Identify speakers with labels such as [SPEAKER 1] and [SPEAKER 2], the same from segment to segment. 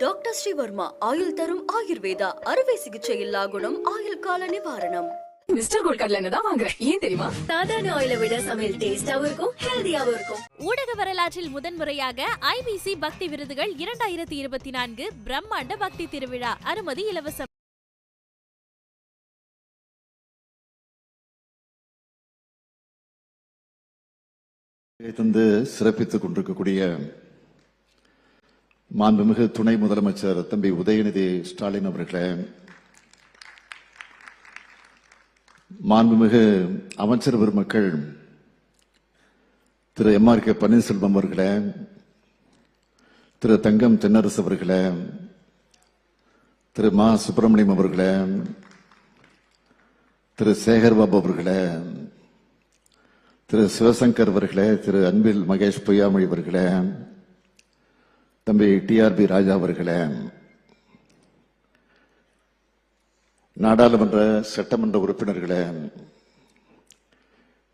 [SPEAKER 1] Doctor Sreevarma ஆயுள் தரும் ஆயுர்வேதா அறுவை சிகிச்சை இல்லா குணம் ஆயுள் கால நிவாரணம்.
[SPEAKER 2] மிஸ்டர் கோல்ட் கடலை தான் வாங்குறேன் ஏன் தெரியுமா?
[SPEAKER 3] சாதாரண ஆயில விட சமையல் டேஸ்டாவும் இருக்கும் ஹெல்தியாவும் இருக்கும்.
[SPEAKER 4] ஊடக வரலாற்றில் முதன்முறையாக ஐபிசி பக்தி விருதுகள் இரண்டாயிரத்தி இருபத்தி நான்கு பிரம்மாண்ட பக்தி திருவிழா அனுமதி இலவசம்.
[SPEAKER 5] சிறப்பித்துக் கொண்டிருக்கக்கூடிய மாண்புமிகு துணை முதலமைச்சர் தம்பி உதயநிதி ஸ்டாலின் அவர்களே மாண்புமிகு அமைச்சர் பெருமக்கள் திரு எம் ஆர் கே பன்னீர்செல்வம் அவர்களே திரு தங்கம் தென்னரசு அவர்களே திரு மா சுப்பிரமணியம் அவர்களே திரு சேகர்பாபு அவர்களே திரு சிவசங்கர் அவர்களே திரு அன்பில் மகேஷ் பொய்யாமொழி அவர்களே தம்பி டிஆர்பி ராஜா அவர்களே நாடாளுமன்ற சட்டமன்ற உறுப்பினர்களே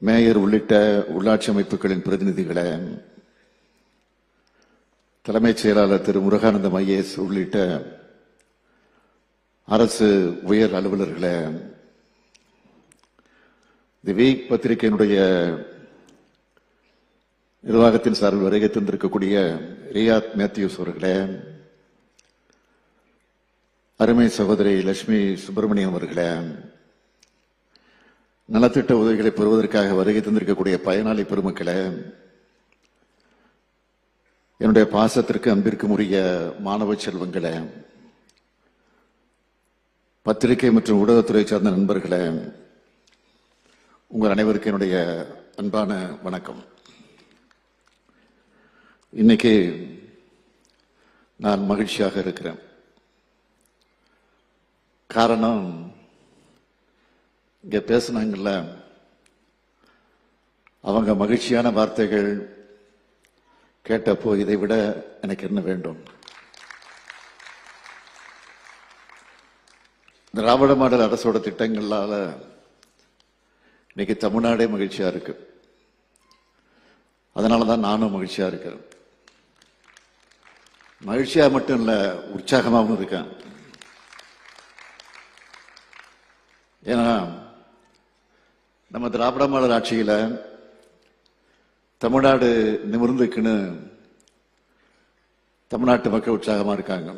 [SPEAKER 5] மேயர் உள்ளிட்ட உள்ளாட்சி அமைப்புகளின் பிரதிநிதிகளே தலைமைச் செயலாளர் திரு முருகானந்தம் ஐஏஎஸ் உள்ளிட்ட அரசு உயர் அலுவலர்களே தி வீக் பத்திரிகையினுடைய நிர்வாகத்தின் சார்பில் வருகை தந்திருக்கக்கூடிய ரியாத் மேத்யூஸ் அவர்களே அருமை சகோதரி லட்சுமி சுப்பிரமணியம் அவர்களே நலத்திட்ட உதவிகளை பெறுவதற்காக வருகை தந்திருக்கக்கூடிய பயனாளி பெருமக்களே என்னுடைய பாசத்திற்கு அன்பிற்கும் உரிய மாணவ செல்வங்களே பத்திரிகை மற்றும் ஊடகத்துறை சார்ந்த நண்பர்களே உங்கள் அனைவருக்கும் என்னுடைய அன்பான வணக்கம். இன்னைக்கு நான் மகிழ்ச்சியாக இருக்கிறேன். காரணம் இங்க பேசுனாங்கல்ல அவங்க மகிழ்ச்சியான வார்த்தைகள் கேட்டப்போ இதை விட எனக்கு என்ன வேண்டும்? திராவிட மாடல் அரசோட திட்டங்களால் இன்னைக்கு தமிழ்நாடே மகிழ்ச்சியா இருக்கு. அதனால தான் நானும் மகிழ்ச்சியா இருக்கிறேன். மகிழ்ச்சியா மட்டும் இல்ல உற்சாகமாகவும் இருக்கேன். ஏன்னா நம்ம திராவிட மாடல் ஆட்சியில தமிழ்நாடு நிமிர்ந்துக்குன்னு தமிழ்நாட்டு மக்கள் உற்சாகமா இருக்காங்க.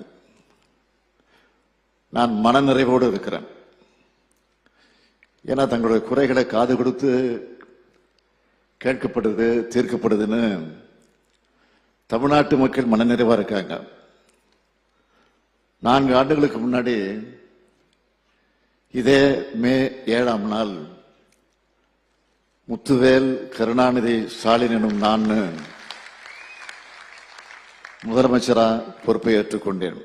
[SPEAKER 5] நான் மனநிறைவோடு இருக்கிறேன். ஏன்னா தங்களுடைய குறைகளை காது கொடுத்து கேட்கப்படுது தீர்க்கப்படுதுன்னு தமிழ்நாட்டு மக்கள் மனநிறைவா இருக்காங்க. நான்கு ஆண்டுகளுக்கு முன்னாடி இதே மே ஏழாம் நாள் முத்துவேல் கருணாநிதி ஸ்டாலின் எனும் நான் முதலமைச்சரா பொறுப்பை ஏற்றுக்கொண்டேன்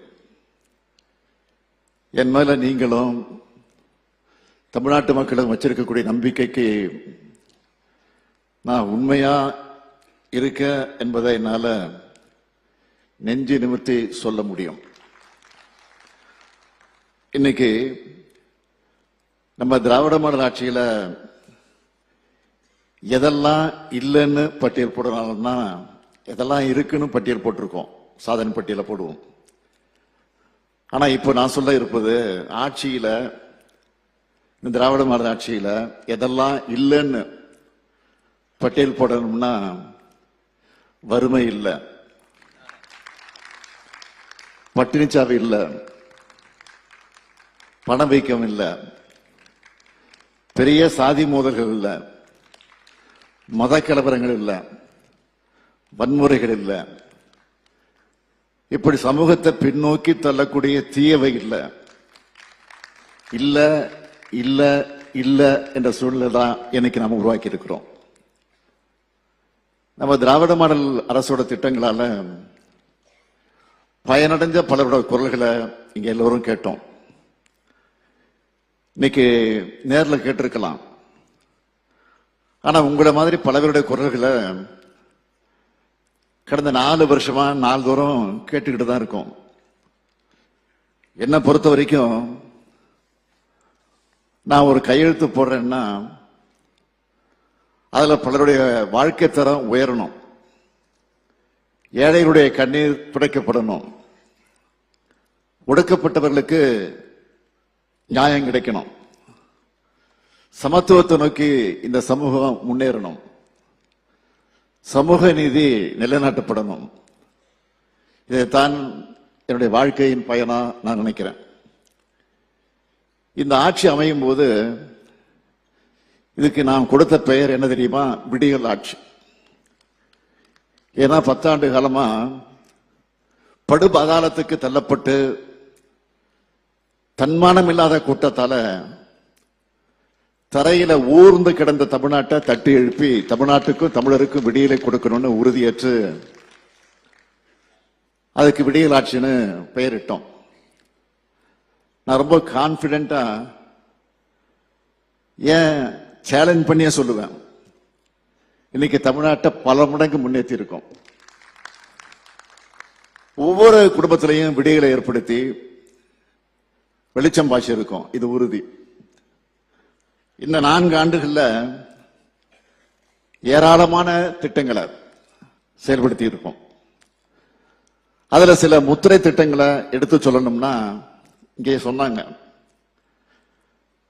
[SPEAKER 5] என் மேல நீங்களும் தமிழ்நாட்டு மக்களும் வச்சிருக்கக்கூடிய நம்பிக்கைக்கு நான் உண்மையா இருக்க என்பதை என்னால் நெஞ்சு நிமிர்த்தி சொல்ல முடியும். இன்னைக்கு நம்ம திராவிட மாடல் ஆட்சியில் எதெல்லாம் இல்லைன்னு பட்டியல் போடுறோம்னா எதெல்லாம் இருக்குன்னு பட்டியல் போட்டிருக்கோம். சாதனை பட்டியல போடுவோம். ஆனால் இப்போ நான் சொல்ல இருப்பது ஆட்சியில் இந்த திராவிட மாடல் ஆட்சியில் எதெல்லாம் இல்லைன்னு பட்டியல் போடணும்னா வறுமை இல்லை. பட்டினிச்சாவு இல்லை. பணவீக்கம் இல்லை. பெரிய சாதி மோதல்கள் இல்லை. மத கலவரங்கள் இல்லை. வன்முறைகள் இல்லை. இப்படி சமூகத்தை பின்னோக்கி தள்ளக்கூடிய தீயவை இல்லை. இல்லை இல்லை இல்லை என்ற சூழ்நிலை தான் இன்னைக்கு நாம உருவாக்கி இருக்கிறோம் நம்ம திராவிட மாடல் அரசோட திட்டங்களால பயனடைஞ்ச பலரோட குரல்களை இங்க எல்லோரும் கேட்டோம். இன்னைக்கு நேரில் கேட்டிருக்கலாம். ஆனா உங்களை மாதிரி பலவருடைய குரல்களை கடந்த நாலு வருஷமா நாள்தோறும் கேட்டுக்கிட்டு தான் இருக்கோம். என்னை பொறுத்த வரைக்கும் நான் ஒரு கையெழுத்து போடுறேன்னா அதில் பலருடைய வாழ்க்கை தரம் உயரணும். ஏழைகளுடைய கண்ணீர் துடைக்கப்படணும் ஒடுக்கப்பட்டவர்களுக்கு நியாயம் கிடைக்கணும். சமத்துவத்தை நோக்கி இந்த சமூகம் முன்னேறணும். சமூக நீதி நிலைநாட்டப்படணும். இதைத்தான் என்னுடைய வாழ்க்கையின் பயனா நான் நினைக்கிறேன். இந்த ஆட்சி அமையும் போது இதுக்கு நாம் கொடுத்த பெயர் என்ன தெரியுமா? விடியல் ஆட்சி. ஏன்னா பத்தாண்டு காலமா படு பாதாளத்துக்கு தள்ளப்பட்டு தன்மானம் இல்லாத கூட்டத்தால தரையில ஊர்ந்து கிடந்த தமிழ்நாட்டை தட்டி எழுப்பி தமிழ்நாட்டுக்கும் தமிழருக்கும் விடியலை கொடுக்கணும்னு உறுதியேற்று அதுக்கு விடியல் ஆட்சின்னு பெயரிட்டோம். நான் ரொம்ப கான்பிடண்டா ஏன் சேலஞ்ச் பண்ணியே சொல்லுவேன். இன்னைக்கு தமிழ்நாட்டை பல மடங்கு முன்னேற்றி இருக்கோம் ஒவ்வொரு குடும்பத்திலையும் விடிகளை ஏற்படுத்தி வெளிச்சம் பாய்ச்சி இருக்கும் இது உறுதி. இந்த நான்கு ஆண்டுகள்ல ஏராளமான திட்டங்களை செயல்படுத்தி இருக்கோம் அதுல சில முத்திரை திட்டங்களை எடுத்து சொல்லணும்னா இங்கே சொன்னாங்க.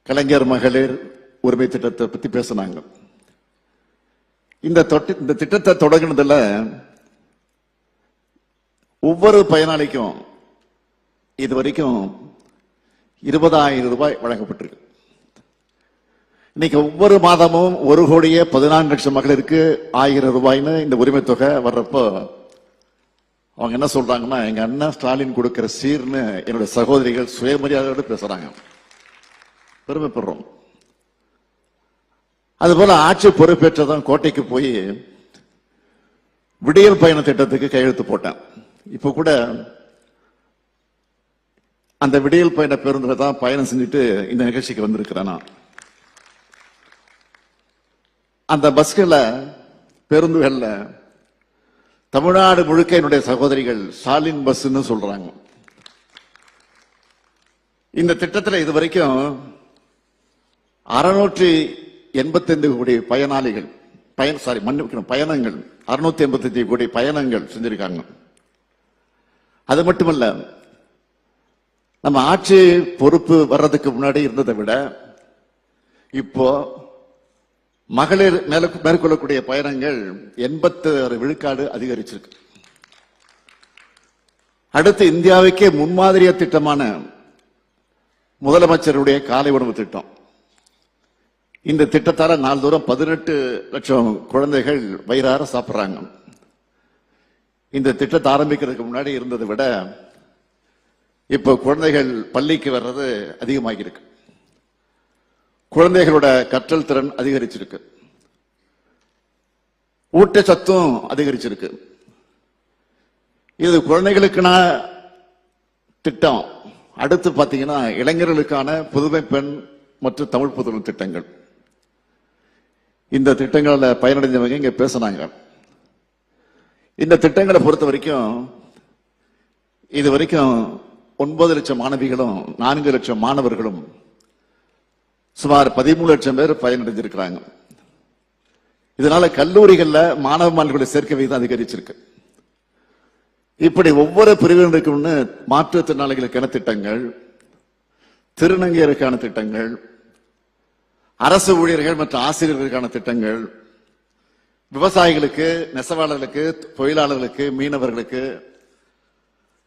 [SPEAKER 5] கலைஞர் மகளிர் உரிமை திட்டத்தை பத்தி பேசினாங்க. இந்த தொட்டி- இந்த திட்டத்தை தொடங்கினதுல ஒவ்வொரு பயனாளிக்கும் இது வரைக்கும் இருபதாயிரம் ரூபாய் வழங்கப்பட்டிருக்கு. இன்னைக்கு ஒவ்வொரு மாதமும் ஒரு கோடியே பதினான்கு லட்சம் மகளிருக்கு ஆயிரம் ரூபாய்னு இந்த உரிமை தொகை வர்றப்போ அவங்க என்ன சொல்றாங்கன்னா எங்க அண்ணன் ஸ்டாலின் கொடுக்கிற சீர்னு என்னுடைய சகோதரிகள் சுயமரியாதையோடு பேசுறாங்க. பெருமைப்படுறோம். அதுபோல ஆட்சி பொறுப்பேற்றதான் கோட்டைக்கு போய் விடியல் பயண திட்டத்துக்கு கையெழுத்து போட்டேன். இப்ப கூட அந்த விடியல் பயண பேருந்துல தான் பயணம் செஞ்சுட்டு இந்த நிகழ்ச்சிக்கு வந்திருக்கிறேன் நான். அந்த பஸ்கள்ல பேருந்துகள்ல தமிழ்நாடு முழுக்க என்னுடைய சகோதரிகள் ஸ்டாலின் பஸ்ன்னு சொல்றாங்க. இந்த திட்டத்தில் இது வரைக்கும் அறுநூற்றி எண்பத்தைந்து கோடி பயனாளிகள் பயன் சாரி மன்னிக்கணும் பயணங்கள். அறுநூத்தி எண்பத்தஞ்சு கோடி பயணங்கள் செஞ்சிருக்காங்க. அது மட்டுமல்ல நம்ம ஆட்சி பொறுப்பு வர்றதுக்கு முன்னாடி இருந்ததை விட இப்போ மகளிர் மேல மேற்கொள்ளக்கூடிய பயணங்கள் எண்பத்தி ஆறு விழுக்காடு அதிகரிச்சிருக்கு. அடுத்து இந்தியாவுக்கே முன்மாதிரிய திட்டமான முதலமைச்சருடைய காலை உணவு திட்டம். இந்த திட்டத்தால நாள்தோறும் பதினெட்டு லட்சம் குழந்தைகள் வயிறார சாப்பிட்றாங்க. இந்த திட்டத்தை ஆரம்பிக்கிறதுக்கு முன்னாடி இருந்ததை விட இப்போ குழந்தைகள் பள்ளிக்கு வர்றது அதிகமாகியிருக்கு. குழந்தைகளோட கற்றல் திறன் அதிகரிச்சிருக்கு. ஊட்டச்சத்தும் அதிகரிச்சிருக்கு. இது குழந்தைகளுக்குனா திட்டம். அடுத்து பார்த்தீங்கன்னா இளைஞர்களுக்கான புதுமை பெண் மற்றும் தமிழ் புதுமை திட்டங்கள். இந்த திட்டங்களில் பயனடைஞ்சவங்க இங்கே பேசுனாங்க. இந்த திட்டங்களை பொறுத்த வரைக்கும் இது வரைக்கும் ஒன்பது லட்சம் மாணவிகளும் நான்கு லட்சம் மாணவர்களும் சுமார் பதிமூணு லட்சம் பேர் பயனடைஞ்சிருக்கிறாங்க. இதனால கல்லூரிகளில் மாணவ மாணவிகளுடைய சேர்க்கை விகிதம் அதிகரிச்சிருக்கு. இப்படி ஒவ்வொரு பிரிவினருக்கும் மாற்றுத்திறனாளிகளுக்கான திட்டங்கள் திருநங்கையருக்கான திட்டங்கள் அரசு ஊழியர்கள் மற்றும் ஆசிரியர்களுக்கான திட்டங்கள் விவசாயிகளுக்கு நெசவாளர்களுக்கு தொழிலாளர்களுக்கு மீனவர்களுக்கு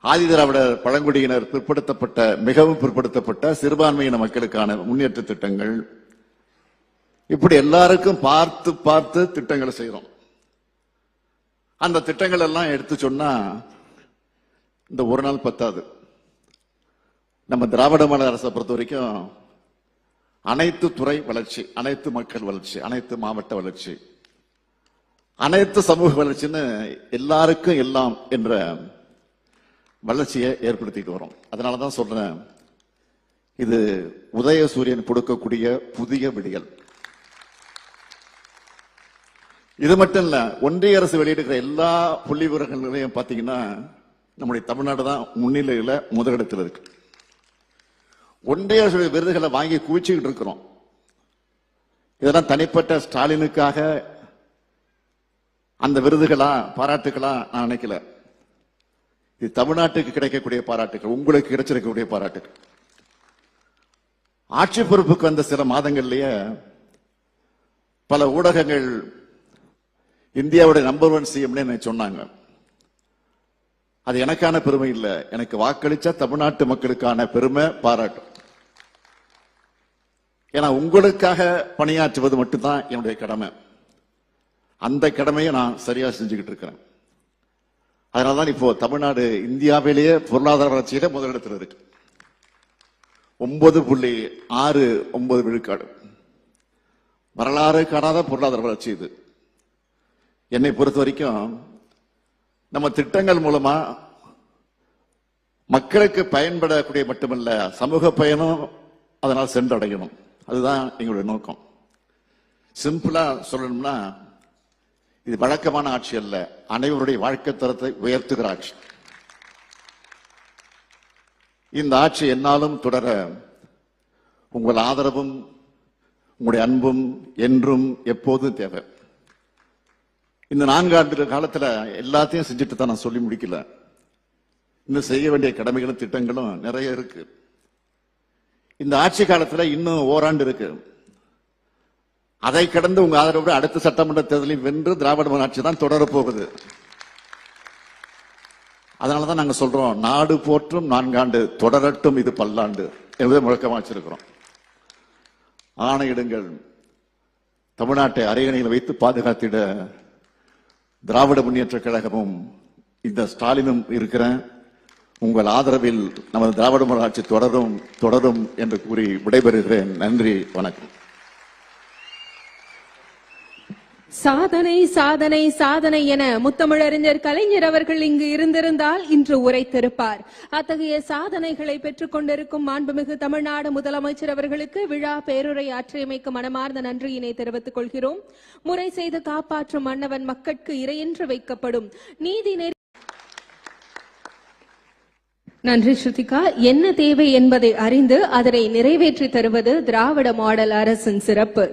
[SPEAKER 5] ஆதிதிராவிடர் பழங்குடியினர் பிற்படுத்தப்பட்ட மிகவும் பிற்படுத்தப்பட்ட சிறுபான்மையின மக்களுக்கான முன்னேற்ற திட்டங்கள். இப்படி எல்லாருக்கும் பார்த்து பார்த்து திட்டங்களை செய்கிறோம் அந்த திட்டங்கள் எல்லாம் எடுத்து சொன்னா இந்த ஒரு நாள் பத்தாது. நம்ம திராவிட மாநில அரசை பொறுத்த வரைக்கும் அனைத்து துறை வளர்ச்சி அனைத்து மக்கள் வளர்ச்சி அனைத்து மாவட்ட வளர்ச்சி அனைத்து சமூக வளர்ச்சின்னு எல்லாருக்கும் எல்லாம் என்ற வளர்ச்சியை ஏற்படுத்திட்டு வரோம். அதனாலதான் சொல்றேன் இது உதய சூரியன் கொடுக்கக்கூடிய புதிய விடியல். இது மட்டும் இல்ல ஒன்றிய அரசு வெளியிடுகிற எல்லா புள்ளி விவரங்களையும் பார்த்தீங்கன்னா நம்முடைய தமிழ்நாடு தான் முன்னிலையில முதலிடத்தில் இருக்கு. ஒன்றிய விருதுகளை வாங்கி குவிச்சுக்கிட்டு இருக்கிறோம். இதெல்லாம் தனிப்பட்ட ஸ்டாலினுக்காக அந்த விருதுகளா பாராட்டுகளா நான் நினைக்கல. இது தமிழ்நாட்டுக்கு கிடைக்கக்கூடிய பாராட்டுகள் உங்களுக்கு கிடைச்சிருக்கக்கூடிய பாராட்டுகள். ஆட்சி பொறுப்புக்கு வந்த சில மாதங்கள்லயே பல ஊடகங்கள் இந்தியாவுடைய நம்பர் ஒன் சிஎம்னு சொன்னாங்க. அது எனக்கான பெருமை இல்லை. எனக்கு வாக்களிச்ச தமிழ்நாட்டு மக்களுக்கான பெருமை பாராட்டு. ஏன்னா உங்களுக்காக பணியாற்றுவது மட்டும்தான் என்னுடைய கடமை. அந்த கடமையை நான் சரியா செஞ்சுக்கிட்டு இருக்கிறேன். அதனாலதான் இப்போ தமிழ்நாடு இந்தியாவிலேயே பொருளாதார வளர்ச்சியில முதலிடத்தில் இருக்கு. ஒன்பது புள்ளி ஆறு ஒன்பது விழுக்காடு. வரலாறு காணாத பொருளாதார வளர்ச்சி இது. என்னை பொறுத்த வரைக்கும் நம்ம திட்டங்கள் மூலமா மக்களுக்கு பயன்படக்கூடிய மட்டுமல்ல சமூக பயனும் அதனால் சென்றடையணும். அதுதான் எங்களுடைய நோக்கம். சிம்பிளா சொல்லணும்னா இது வழக்கமான ஆட்சி அல்ல. அனைவருடைய வாழ்க்கை தரத்தை உயர்த்துகிற ஆட்சி. இந்த ஆட்சி என்னாலும் தொடர உங்கள் ஆதரவும் உங்களுடைய அன்பும் என்றும் எப்போதும் தேவை. இந்த நான்கு ஆண்டு காலத்தில் எல்லாத்தையும் செஞ்சுட்டு தான் நான் சொல்லி முடிக்கல. இன்னும் செய்ய வேண்டிய கடமைகளும் திட்டங்களும் நிறைய இருக்குது இந்த ஆட்சி காலத்தில் இன்னும் ஓராண்டு இருக்கு. அதை கடந்து உங்க ஆதரவு அடுத்த சட்டமன்ற தேர்தலில் வென்று திராவிட மாடல் ஆட்சி தான் தொடரப் போகுது. அதனாலதான் நாங்க சொல்றோம் நாடு போற்றும் நான்காண்டு தொடரட்டும் இது பல்லாண்டு என்பதை முழக்கமா வச்சிருக்கிறோம். ஆணையிடுங்கள் தமிழ்நாட்டை அரியணையில் வைத்து பாதுகாத்திட திராவிட முன்னேற்ற கழகமும் இந்த ஸ்டாலினும் இருக்கிறேன். உங்கள் ஆதரவில் நமது திராவிட முன்னாட்சி தொடரும் தொடரும் என்று கூறி விடைபெறுகிறேன். நன்றி வணக்கம்.
[SPEAKER 6] சாதனை சாதனை சாதனை என முத்தமிழறிஞர் கலைஞர் அவர்கள் இங்கு இருந்திருந்தால் இன்று உரைத்திருப்பார். அத்தகைய சாதனைகளை பெற்றுக் கொண்டிருக்கும் மாண்புமிகு தமிழ்நாடு முதலமைச்சர் அவர்களுக்கு விழா பேருரை ஆற்றியமைக்கு மனமார்ந்த நன்றியினை தெரிவித்துக் கொள்கிறோம். முறை செய்து காப்பாற்றும் மன்னவன் மக்கட்கு இறையென்று வைக்கப்படும். நீதி நெறி நன்றி ஸ்ருதிகா. என்ன தேவை என்பதை அறிந்து அதனை நிறைவேற்றி தருவது திராவிட மாடல் அரசின் சிறப்பு.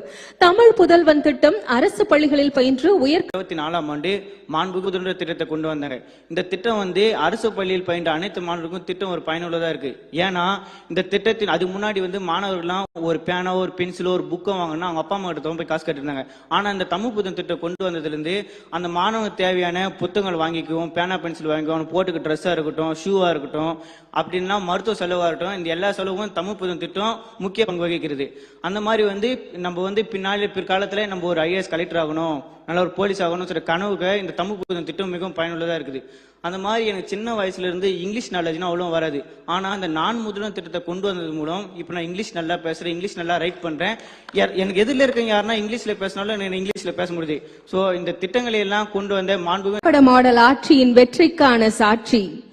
[SPEAKER 6] தமிழ் புதல்வன் திட்டம் அரசு பள்ளிகளில் பயின்று உயர்
[SPEAKER 7] இருபத்தி நாலாம் ஆண்டு மாண்பு முதல்வர் திட்டத்தை கொண்டு வந்தாங்க இந்த திட்டம் வந்து அரசு பள்ளியில் பயின்ற அனைத்து மாணவர்களுக்கும் திட்டம் ஒரு பயனுள்ளதா இருக்கு. ஏன்னா இந்த திட்டத்தின் அதுக்கு முன்னாடி வந்து மாணவர்கள்லாம் ஒரு பேனோ ஒரு பென்சிலோ ஒரு புக்கோ வாங்கினா அவங்க அப்பா அம்மா கிட்ட போய் காசு கட்டிருந்தாங்க. ஆனா இந்த தமிழ் புதன் திட்டம் கொண்டு வந்ததுலேருந்து அந்த மாணவனுக்கு தேவையான புத்தகங்கள் வாங்கிக்குவோம் பேனா பென்சில் வாங்கிக்குவோம் போட்டுக்க ட்ரெஸ்ஸா இருக்கட்டும் ஷூவா இருக்கட்டும் அப்படின்னா மருத்துவ செலவாக இருக்கட்டும் இந்த எல்லா செலவும் தமிழ் புதன் திட்டம் முக்கிய பங்கு வகிக்கிறது. அந்த மாதிரி வந்து நம்ம வந்து பின்னாடி பிற்காலத்தில் நம்ம ஒரு ஐஏஎஸ் கலெக்டர் ஆகணும் நல்ல ஒரு போலீஸ் ஆகணும் சில கனவுக்கு இந்த தமிழ் புதன் திட்டம் மிகவும் பயனுள்ளதாக இருக்குது. அந்த மாதிரி எனக்கு சின்ன வயசுல இருந்து இங்கிலீஷ் நாலேஜ்னா அவ்வளோ வராது. ஆனால் அந்த நான் முதலும் திட்டத்தை கொண்டு வந்தது மூலம் இப்போ நான் இங்கிலீஷ் நல்லா பேசுகிறேன் இங்கிலீஷ் நல்லா ரைட் பண்ணுறேன் யார்- எனக்கு எதிரில் இருக்கவங்க யாருன்னா இங்கிலீஷில் பேசினாலும் எனக்கு இங்கிலீஷில் பேச முடியுது. ஸோ இந்த திட்டங்களை எல்லாம் கொண்டு வந்த
[SPEAKER 6] மாண்பு மாடல் ஆட்சியின் வெற்றிக்கான சாட்சி.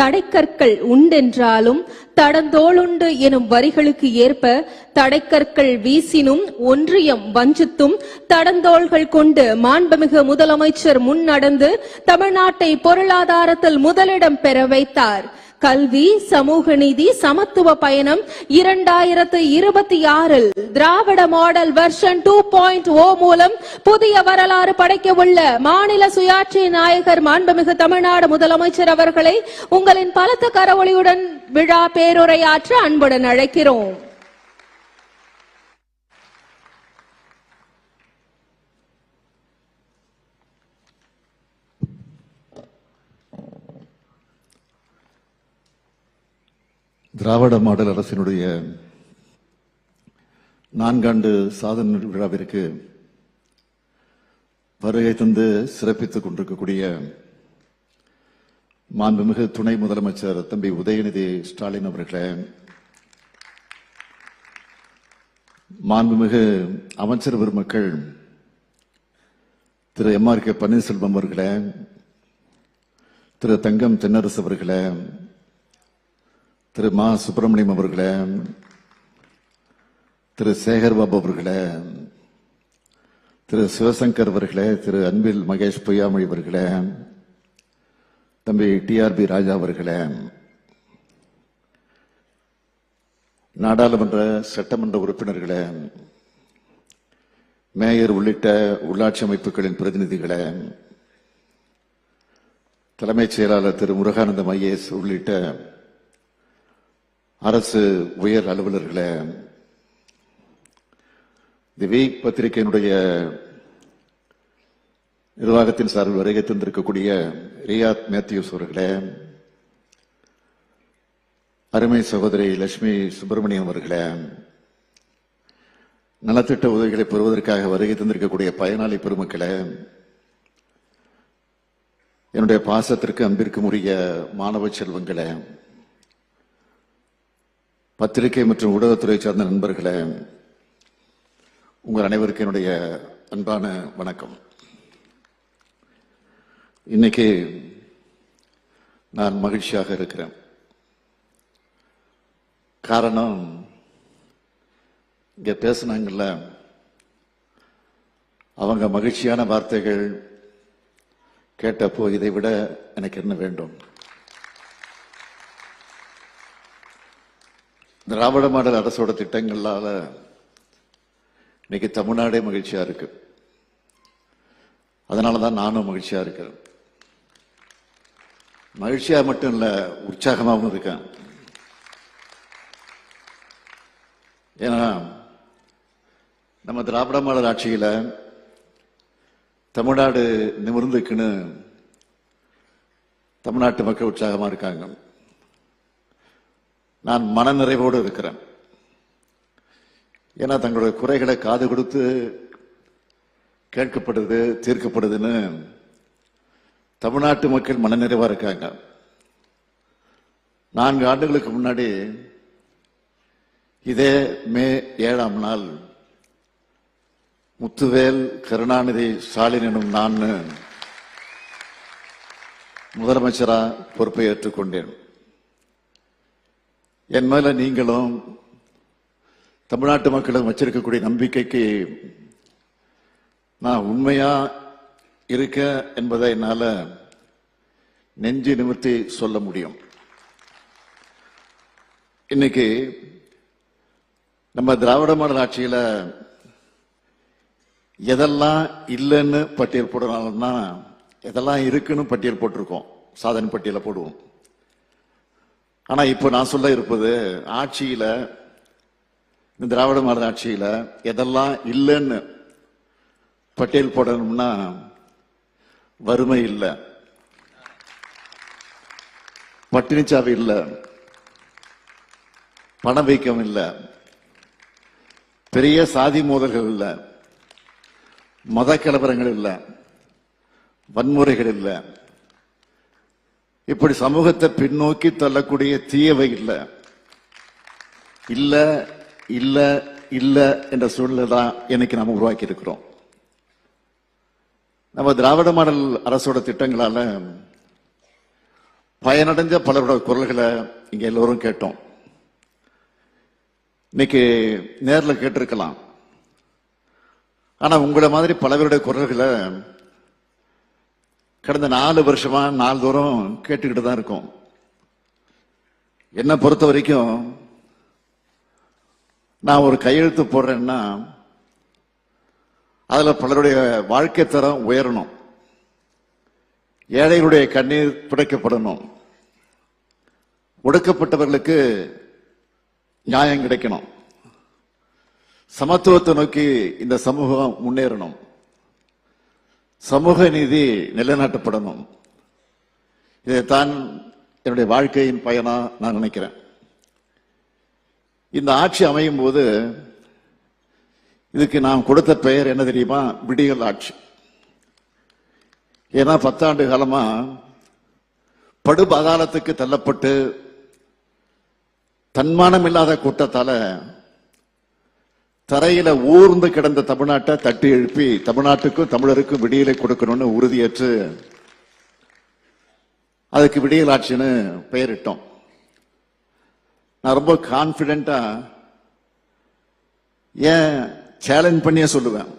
[SPEAKER 6] தடைக்கற்கள் உண்டென்றாலும் தடந்தோளுண்டு எனும் வரிகளுக்கு ஏற்ப தடைக்கற்கள் வீசினும் ஒன்றியம் வஞ்சித்தும் தடந்தோள்கள் கொண்டு மாண்புமிகு முதலமைச்சர் முன்னடந்து தமிழ்நாட்டை பொருளாதாரத்தில் முதலிடம் பெற வைத்தார். கல்வி சமூக நீதி சமத்துவ பயணம் இரண்டாயிரத்து இருபத்தி ஆறில் Dravida model version two point O மூலம் புதிய வரலாறு படைக்க உள்ள மாநில சுயாட்சி நாயகர் மாண்புமிகு தமிழ்நாடு முதலமைச்சர் அவர்களை உங்களின் பலத்த கரவொலியுடன் விழா பேருரையாற்ற அன்புடன் அழைக்கிறோம்.
[SPEAKER 5] திராவிட மாடல் அரசினுடைய நான்காண்டு சாதனை விழாவிற்கு வருகை தந்து சிறப்பித்துக் கொண்டிருக்கக்கூடிய மாண்புமிகு துணை முதலமைச்சர் தம்பி உதயநிதி ஸ்டாலின் அவர்களே மாண்புமிகு அமைச்சர் பெருமக்கள் திரு எம் ஆர் கே பன்னீர்செல்வம் அவர்களே திரு தங்கம் தென்னரசு அவர்களே திரு மா சுப்பிரமணியம் அவர்களே திரு சேகர் பாபு அவர்களே திரு சிவசங்கர் அவர்களே திரு அன்பில் மகேஷ் பொய்யாமொழி அவர்களே தம்பி டிஆர்பி ராஜா அவர்களே நாடாளுமன்ற சட்டமன்ற உறுப்பினர்களே மேயர் உள்ளிட்ட உள்ளாட்சி அமைப்புகளின் பிரதிநிதிகளே தலைமைச் செயலாளர் திரு முருகானந்தம் ஐஏஎஸ் உள்ளிட்ட அரசு உயர் அலுவலர்களே தி வீக் பத்திரிகையினுடைய நிர்வாகத்தின் சார்பில் வருகை தந்திருக்கக்கூடிய ரியாத் மேத்யூஸ் அவர்களே அருமை சகோதரி லட்சுமி சுப்பிரமணியம் அவர்களே நலத்திட்ட உதவிகளை பெறுவதற்காக வருகை தந்திருக்கக்கூடிய பயனாளி பெருமக்களே என்னுடைய பாசத்திற்கு அன்பிற்கும் உரிய மாணவ செல்வங்களே பத்திரிகை மற்றும் ஊடகத்துறை சார்ந்த நண்பர்களே உங்கள் அனைவருக்கும் என்னுடைய அன்பான வணக்கம். இன்னைக்கு நான் மகிழ்ச்சியாக இருக்கிறேன். காரணம் இங்கே பேசுனாங்கல்ல அவங்க மகிழ்ச்சியான வார்த்தைகள் கேட்டப்போ இதை விட எனக்கு என்ன வேண்டும்? திராவிட மாடல் அரசோட திட்டங்களால் இன்னைக்கு தமிழ்நாடே மகிழ்ச்சியாக இருக்கு. அதனாலதான் நானும் மகிழ்ச்சியாக இருக்கிறேன் மகிழ்ச்சியா மட்டும் இல்லை உற்சாகமாகவும் இருக்கேன். ஏன்னா நம்ம திராவிட மாடல் ஆட்சியில் தமிழ்நாடு நிமிர்ந்துக்குன்னு தமிழ்நாட்டு மக்கள் உற்சாகமாக இருக்காங்க. நான் மனநிறைவோடு இருக்கிறேன். ஏன்னா தங்களுடைய குறைகளை காது கொடுத்து கேட்கப்படுது தீர்க்கப்படுதுன்னு தமிழ்நாட்டு மக்கள் மனநிறைவாக இருக்காங்க. நான்கு ஆண்டுகளுக்கு முன்னாடி இதே மே ஏழாம் நாள் முத்துவேல் கருணாநிதி ஸ்டாலின் எனும் நான் முதலமைச்சராக பொறுப்பை ஏற்றுக்கொண்டேன் என் மேல நீங்களும் தமிழ்நாட்டு மக்களும் வச்சிருக்கக்கூடிய நம்பிக்கைக்கு நான் உண்மையா இருக்க என்பதை என்னால நெஞ்சு நிமிர்த்தி சொல்ல முடியும். இன்னைக்கு நம்ம திராவிட மாடல் ஆட்சியில எதெல்லாம் இல்லைன்னு பட்டியல் போடணும்னா எதெல்லாம் இருக்குன்னு பட்டியல் போட்டிருக்கோம். சாதனை பட்டியல போடுவோம். ஆனா இப்போ நான் சொல்ல இருப்பது ஆட்சியில இந்த திராவிட மாடல் ஆட்சியில எதெல்லாம் இல்லைன்னு பட்டியல் போடணும்னா வறுமை இல்லை. பட்டினிச்சாவு இல்லை. பணவீக்கம் இல்லை. பெரிய சாதி மோதல்கள் இல்லை. மத கலவரங்கள் இல்லை. வன்முறைகள் இல்லை. இப்படி சமூகத்தை பின்னோக்கி தள்ளக்கூடிய தீயவை இல்லை. இல்ல இல்ல இல்ல என்ற சூழ்நிலை தான் இன்னைக்கு நாம உருவாக்கி இருக்கிறோம். நம்ம திராவிட மாடல் அரசோட திட்டங்களால பயனடைஞ்ச பலரோட குரல்களை இங்க எல்லோரும் கேட்டோம். இன்னைக்கு நேரில் கேட்டிருக்கலாம். ஆனா உங்களை மாதிரி பலவருடைய குரல்களை கடந்த நாலு வருஷமா தூரம் கேட்டுக்கிட்டு தான் இருக்கோம். என்னை பொறுத்த வரைக்கும் நான் ஒரு கையெழுத்து போடுறேன்னா அதில் பலருடைய வாழ்க்கை தரம் உயரணும். ஏழைகளுடைய கண்ணீர் துடைக்கப்படணும் ஒடுக்கப்பட்டவர்களுக்கு நியாயம் கிடைக்கணும். சமத்துவத்தை நோக்கி இந்த சமூகம் முன்னேறணும். சமூக நீதி நிலைநாட்டப்படணும். இதைத்தான் என்னுடைய வாழ்க்கையின் பயனா நான் நினைக்கிறேன். இந்த ஆட்சி அமையும் போது இதுக்கு நாம் கொடுத்த பெயர் என்ன தெரியுமா? விடியல் ஆட்சி. ஏன்னா பத்தாண்டு காலமா படுபாதாளத்துக்கு தள்ளப்பட்டு தன்மானம் இல்லாத கூட்டத்தால தரையில ஊர்ந்து கிடந்த தமிழ்நாட்டை தட்டி எழுப்பி தமிழ்நாட்டுக்கும் தமிழருக்கும் விடியலை கொடுக்கணும்னு உறுதியேற்று அதுக்கு விடியல் ஆட்சின்னு பெயரிட்டோம். நான் ரொம்ப கான்பிடண்டா ஏன் சேலஞ்ச் பண்ணியே சொல்லுவேன்.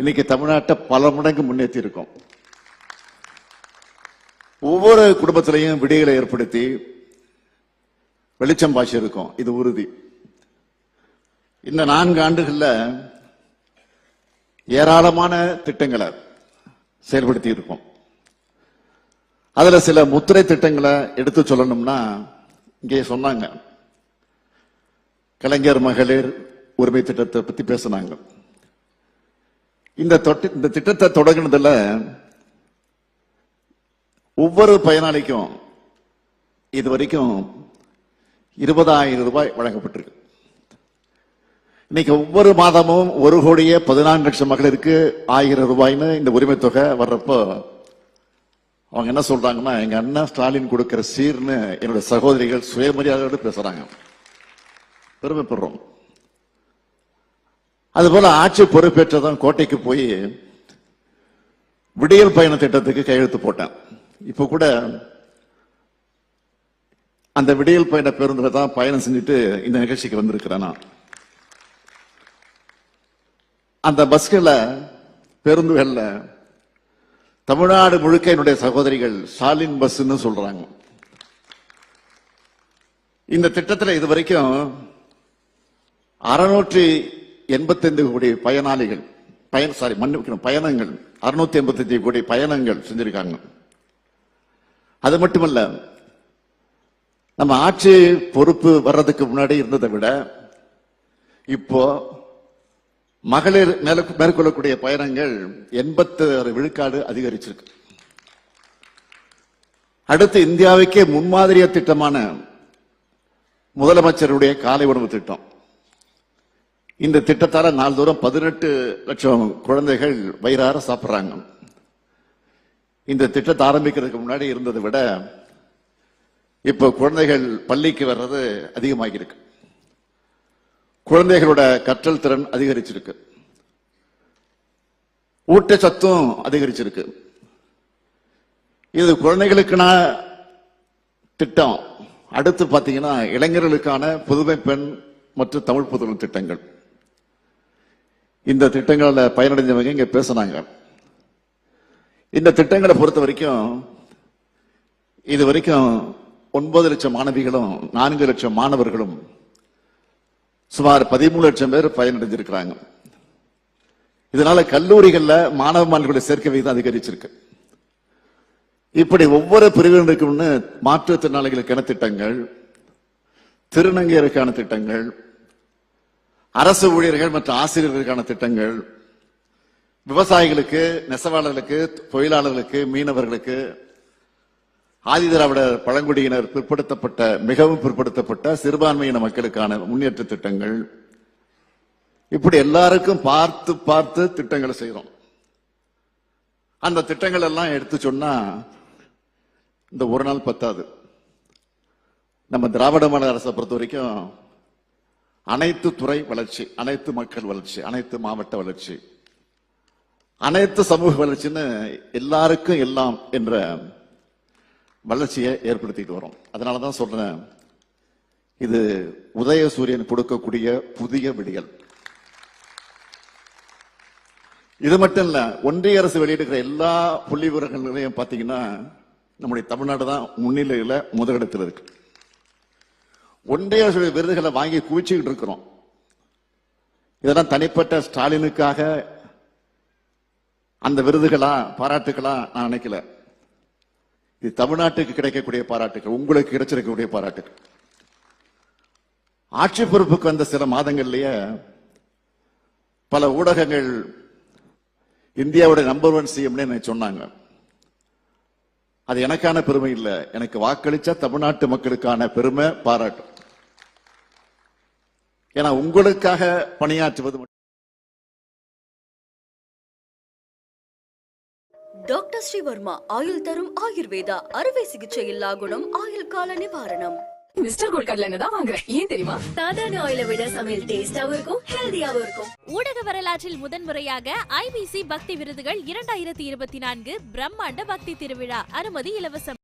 [SPEAKER 5] இன்னைக்கு தமிழ்நாட்டை பல மடங்கு முன்னேற்றி இருக்கோம் ஒவ்வொரு குடும்பத்திலையும் விடியலை ஏற்படுத்தி வெளிச்சம் பாய்ச்சி இருக்கும் இது உறுதி. இந்த நான்கு ஆண்டுகளில் ஏராளமான திட்டங்களை செயல்படுத்தி இருக்கோம் அதில் சில முத்திரை திட்டங்களை எடுத்து சொல்லணும்னா இங்கே சொன்னாங்க. கலைஞர் மகளிர் உரிமை திட்டத்தை பற்றி பேசினாங்க. இந்த தொட்டி இந்த திட்டத்தை தொடங்கினதில் ஒவ்வொரு பயனாளிக்கும் இது வரைக்கும் இருபதாயிரம் ரூபாய் வழங்கப்பட்டிருக்கு. இன்னைக்கு ஒவ்வொரு மாதமும் ஒரு கோடியே பதினான்கு லட்சம் மகளிருக்கு ஆயிரம் ரூபாய்னு இந்த உரிமை தொகை வர்றப்போ அவங்க என்ன சொல்றாங்கன்னா எங்க அண்ணன் ஸ்டாலின் கொடுக்கிற சீர்னு என்னோட சகோதரிகள் சுயமரியாதையோடு பேசுறாங்க. பெருமைப்படுறோம். அதுபோல ஆட்சி பொறுப்பேற்றதான் கோட்டைக்கு போய் விடியல் பயண திட்டத்துக்கு கையெழுத்து போட்டேன். இப்போ கூட அந்த விடியல் பயண பேருந்தில் தான் பயணம் செஞ்சுட்டு இந்த நிகழ்ச்சிக்கு வந்திருக்கிறேன் நான். அந்த பஸ்கள பேருந்துகள்ல தமிழ்நாடு முழுக்க என்னுடைய சகோதரிகள் ஸ்டாலின் பஸ்ன்னு சொல்றாங்க. இந்த திட்டத்தில் இது வரைக்கும் அறுநூற்றி எண்பத்தைந்து கோடி பயனாளிகள் பயன் சாரி மன்னிக்கணும் பயணங்கள். அறுநூத்தி எண்பத்தஞ்சு கோடி பயணங்கள் செஞ்சிருக்காங்க. அது மட்டுமல்ல நம்ம ஆட்சி பொறுப்பு வர்றதுக்கு முன்னாடி இருந்ததை விட இப்போ மகளிர் மேல- மேற்கொள்ளக்கூடிய பயணங்கள் எண்பத்தி விழுக்காடு அதிகரிச்சிருக்கு. அடுத்து இந்தியாவுக்கே முன்மாதிரிய திட்டமான முதலமைச்சருடைய காலை உணவு திட்டம். இந்த திட்டத்தால நாள்தோறும் பதினெட்டு லட்சம் குழந்தைகள் வயிறார சாப்பிட்றாங்க. இந்த திட்டத்தை ஆரம்பிக்கிறதுக்கு முன்னாடி இருந்ததை விட இப்போ குழந்தைகள் பள்ளிக்கு வர்றது அதிகமாகி இருக்கு குழந்தைகளோட கற்றல் திறன் அதிகரிச்சிருக்கு. ஊட்டச்சத்தும் அதிகரிச்சிருக்கு. இது குழந்தைகளுக்கான திட்டம். அடுத்து பார்த்தீங்கன்னா இளைஞர்களுக்கான புதுமை பெண் மற்றும் தமிழ் புதுமை திட்டங்கள். இந்த திட்டங்களில் பயனடைஞ்சவங்க இங்கே பேசுனாங்க. இந்த திட்டங்களை பொறுத்த வரைக்கும் இது வரைக்கும் ஒன்பது லட்சம் மாணவிகளும் நான்கு லட்சம் மாணவர்களும் சுமார் பதிமூணு லட்சம் பேர் பயனடைஞ்சிருக்கிறாங்க. இதனால கல்லூரிகளில் மாணவ மாணவிகளுடைய சேர்க்கை விகிதம் அதிகரிச்சிருக்கு. இப்படி ஒவ்வொரு பிரிவினருக்கும்னு மாற்றுத்திறனாளிகளுக்கான திட்டங்கள் திருநங்கையருக்கான திட்டங்கள் அரசு ஊழியர்கள் மற்றும் ஆசிரியர்களுக்கான திட்டங்கள் விவசாயிகளுக்கு நெசவாளர்களுக்கு தொழிலாளர்களுக்கு மீனவர்களுக்கு ஆதிதிராவிடர் பழங்குடியினர் பிற்படுத்தப்பட்ட மிகவும் பிற்படுத்தப்பட்ட சிறுபான்மையின மக்களுக்கான முன்னேற்ற திட்டங்கள். இப்படி எல்லாருக்கும் பார்த்து பார்த்து திட்டங்களை செய்யறோம் அந்த திட்டங்கள் எல்லாம் எடுத்து சொன்னா இந்த ஒரு நாள் பத்தாது. நம்ம திராவிட மாநில அரசை பொறுத்த வரைக்கும் அனைத்து துறை வளர்ச்சி அனைத்து மக்கள் வளர்ச்சி அனைத்து மாவட்ட வளர்ச்சி அனைத்து சமூக வளர்ச்சின்னு எல்லாருக்கும் எல்லாம் என்ற வளர்ச்சியை ஏற்படுத்திட்டு வரோம். அதனால தான் சொல்றேன் இது உதயசூரியன் கொடுக்கக்கூடிய புதிய விடியல். இது மட்டும் இல்ல ஒன்றிய அரசு வெளியிடுகிற எல்லா புள்ளி விவரங்களையும் பாத்தீங்கன்னா நம்முடைய தமிழ்நாடு தான் முன்னிலையில முதலிடத்தில் இருக்கு. ஒன்றிய அரசு விருதுகளை வாங்கி குவிச்சுக்கிட்டு இருக்கிறோம். இதெல்லாம் தனிப்பட்ட ஸ்டாலினுக்காக அந்த விருதுகளா பாராட்டுகளா நான் நினைக்கல. இது தமிழ்நாட்டுக்கு கிடைக்கக்கூடிய பாராட்டுகள் உங்களுக்கு கிடைச்சிருக்கக்கூடிய பாராட்டுகள் ஆட்சி பொறுப்புக்கு வந்த சில மாதங்கள்லயே பல ஊடகங்கள் இந்தியாவுடைய நம்பர் ஒன் சிஎம்னு சொன்னாங்க. அது எனக்கான பெருமை இல்லை. எனக்கு வாக்களிச்சா தமிழ்நாட்டு மக்களுக்கான பெருமை பாராட்டும் ஏன்னா உங்களுக்காக பணியாற்றுவது
[SPEAKER 1] டாக்டர் ஸ்ரீவர்மா ஆயுள் தரும் ஆயுர்வேதா அறுவை சிகிச்சை இல்லா குணம் ஆயுள் கால நிவாரணம்.
[SPEAKER 2] மிஸ்டர் கோல்ட் கடலை எண்ணெய் தான் வாங்குறேன் ஏன் தெரியுமா?
[SPEAKER 3] சாதாரண ஆயில விட சமையல் டேஸ்டாவும் இருக்கும் ஹெல்தியாவும் இருக்கும்.
[SPEAKER 4] ஊடக வரலாற்றில் முதன்முறையாக ஐபிசி பக்தி விருதுகள் இரண்டாயிரத்தி இருபத்தி நான்கு பிரம்மாண்ட பக்தி திருவிழா. அனுமதி இலவசம்.